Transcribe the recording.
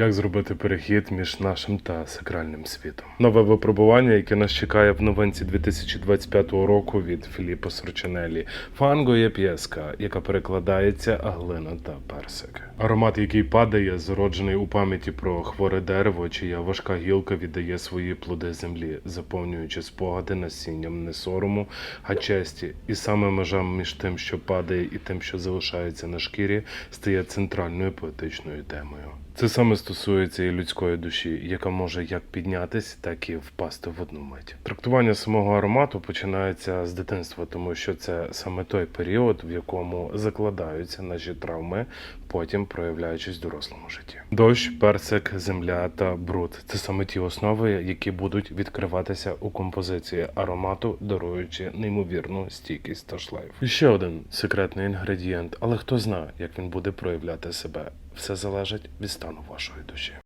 Як зробити перехід між нашим та сакральним світом? Нове випробування, яке нас чекає в новинці 2025 року від Філіппо Сорчинелі. Фанго є п'єска, яка перекладається глина та персик. Аромат, який падає, зароджений у пам'яті про хворе дерево, чия важка гілка віддає свої плоди землі, заповнюючи спогади насінням не сорому, а честі. І саме межа між тим, що падає, і тим, що залишається на шкірі, стає центральною поетичною темою. Це саме стосується і людської душі, яка може як піднятись, так і впасти в одну мить. Трактування самого аромату починається з дитинства, тому що це саме той період, в якому закладаються наші травми, потім проявляючись в дорослому житті. Дощ, персик, земля та бруд це саме ті основи, які будуть відкриватися у композиції аромату, даруючи неймовірну стійкість та шлейф. І ще один секретний інгредієнт, але хто знає, як він буде проявляти себе. Все залежить від стану вашої душі.